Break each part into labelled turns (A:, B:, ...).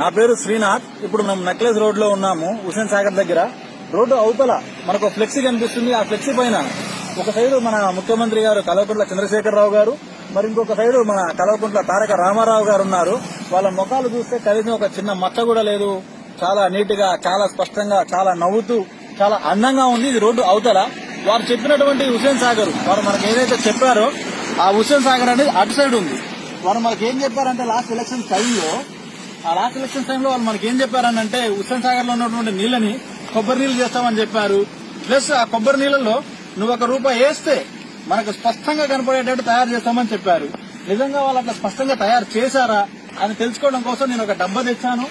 A: నా పేరు శ్రీనాథ్. ఇప్పుడు మనం నెక్లెస్ రోడ్లో ఉన్నాము హుసేన్ సాగర్ దగ్గర. రోడ్డు అవతల మనకు ఫ్లెక్సీ కనిపిస్తుంది. ఆ ఫ్లెక్సీ పైన ఒక సైడు మన ముఖ్యమంత్రి గారు కల్వకుంట్ల చంద్రశేఖరరావు గారు మరి ఇంకొక సైడు మన కల్వకుంట్ల తారక రామారావు గారు ఉన్నారు. వాళ్ళ ముఖాలు చూస్తే కనీసం ఒక చిన్న మచ్చ కూడా లేదు. చాలా నీట్గా చాలా స్పష్టంగా చాలా నవ్వుతూ చాలా అందంగా ఉంది ఇది రోడ్డు అవతల. వారు చెప్పినటువంటి హుసేన్ సాగర్ వారు మనకు ఏదైతే చెప్పారో ఆ హుసేన్ సాగర్ అనేది అటు సైడ్ ఉంది. వారు మనకి ఏం చెప్పారంటే లాస్ట్ ఎలక్షన్ టైంలో ఆ లాస్ట్ ఎలక్షన్ టైంలో వాళ్ళు మనకి ఏం చెప్పారనంటే హుస్సేన్ సాగర్లో ఉన్నటువంటి నీళ్ళని కొబ్బరి నీళ్ళు చేస్తామని చెప్పారు. ప్లస్ ఆ కొబ్బరి నీళ్ళలో నువ్వు ఒక రూపాయి వేస్తే మనకు స్పష్టంగా కనపడేటట్టు తయారు చేస్తామని చెప్పారు. నిజంగా వాళ్ళు అట్లా స్పష్టంగా తయారు చేశారా అని తెలుసుకోవడం కోసం నేను ఒక డబ్బా తెచ్చాను.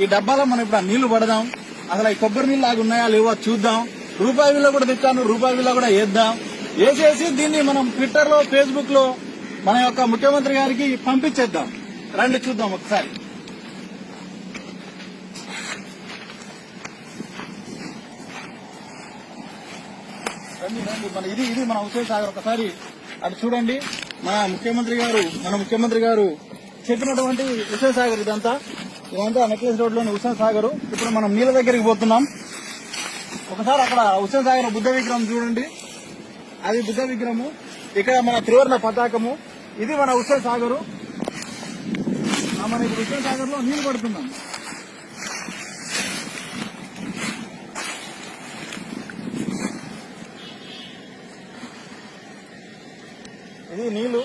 A: ఈ డబ్బాలో మనం ఇప్పుడు ఆ నీళ్ళు పడదాం. అసలు ఈ కొబ్బరి నీళ్ళు లాగా ఉన్నాయా లేవో చూద్దాం. రూపాయి విల్ల కూడా తెచ్చాను రూపాయి విల్ల కూడా వేద్దాం. వేసేసి దీన్ని మనం ట్విట్టర్లో ఫేస్బుక్లో మన యొక్క ముఖ్యమంత్రి గారికి పంపించేద్దాం. రండి చూద్దాం ఒకసారి. మన ఇది ఇది మన హుసేన్ సాగర్. ఒకసారి అటు చూడండి. మన ముఖ్యమంత్రి గారు మన ముఖ్యమంత్రి గారు చెప్పినటువంటి హుసేన్ సాగర్ ఇదంతా. ఇదంతా నెక్లెస్ రోడ్లోని హుసేన్ సాగర్. ఇప్పుడు మనం నీళ్ళ దగ్గరికి పోతున్నాం. ఒకసారి అక్కడ హుసేన్ సాగర్ బుద్ధ విగ్రహం చూడండి. అది బుద్ధ విగ్రహము. ఇక్కడ మన త్రివర్ణ పతాకము. ఇది మన హుస్సేన్ సాగరు. మనం మన ఇప్పుడు హుస్సేన్ సాగర్లో నీళ్ళు పడుతున్నాం. ఇది నీళ్ళు.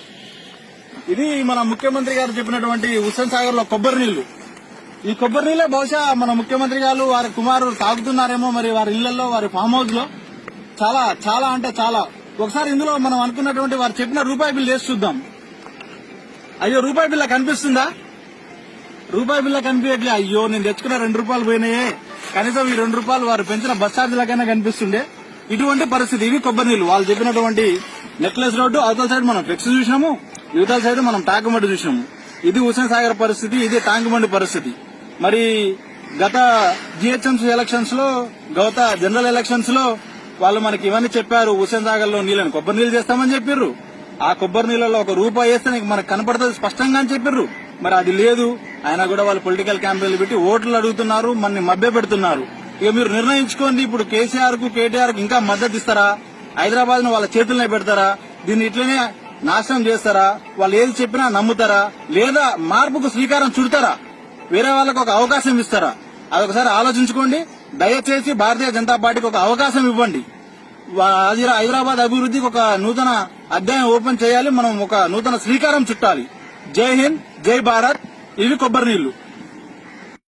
A: ఇది మన ముఖ్యమంత్రి గారు చెప్పినటువంటి హుస్సేన్ సాగర్లో కొబ్బరి నీళ్ళు. ఈ కొబ్బరి నీళ్ళే బహుశా మన ముఖ్యమంత్రి గారు వారి కుమారులు తాగుతున్నారేమో మరి వారి ఇళ్ళలో వారి ఫామ్ హౌస్లో చాలా చాలా అంటే చాలా. ఒకసారి ఇందులో మనం అనుకున్నటువంటి వారు చెప్పిన రూపాయి బిల్ వేసి చూద్దాం. అయ్యో రూపాయి బిల్ల కనిపిస్తుందా? రూపాయి బిల్ల కనిపించట్లే. అయ్యో నేను తెచ్చుకున్న రెండు రూపాయలు పోయినాయే. కనీసం ఈ రెండు రూపాయలు వారు పెంచిన బస్ ఛార్జీలకైనా కనిపిస్తుండే. ఇటువంటి పరిస్థితి ఇవి కొబ్బరి నీళ్ళు. వాళ్ళు చెప్పినటువంటి నెక్లెస్ రోడ్డు అవతల సైడ్ మనం ఫ్లెక్స్ చూసినాము యువతల సైడ్ మనం టాకుమడ్డి చూసినాము. ఇది హుసేన్ సాగర్ పరిస్థితి ఇది టాంకుమండి పరిస్థితి. మరి గత జిహెచ్ఎంసీ ఎలక్షన్స్లో గత జనరల్ ఎలక్షన్స్లో వాళ్ళు మనకి ఇవన్నీ చెప్పారు హుసేన్ సాగర్లో నీళ్ళని కొబ్బరి నీళ్ళు చేస్తామని చెప్పారు ఆ కొబ్బరి నీళ్ళలో ఒక రూపాయి వేస్తే నీకు మనకు కనపడుతుంది స్పష్టంగా అని చెప్పారు మరి అది లేదు అయినా కూడా వాళ్ళు పొలిటికల్ క్యాంపెయిన్లు పెట్టి ఓట్లు అడుగుతున్నారు మనని మభ్య పెడుతున్నారు ఇక మీరు నిర్ణయించుకోండి. ఇప్పుడు కేసీఆర్కు కేటీఆర్కు ఇంకా మద్దతు ఇస్తారా? హైదరాబాద్ను వాళ్ళ చేతుల్లోనే పెడతారా? దీన్ని ఇట్లనే నాశనం చేస్తారా? వాళ్ళు ఏది చెప్పినా నమ్ముతారా? లేదా మార్పుకు శ్రీకారం చుడతారా? వేరే వాళ్ళకు ఒక అవకాశం ఇస్తారా? అదొకసారి ఆలోచించుకోండి. దయచేసి భారతీయ జనతా పార్టీకి ఒక అవకాశం ఇవ్వండి. వా- హైదరాబాద్ అభివృద్ధికి ఒక నూతన అధ్యాయం ఓపెన్ చేయాలి. మనం ఒక నూతన శ్రీకారం చుట్టాలి. జై హింద్ జై భారత్. ఇవి కొబ్బరి నీళ్ళు.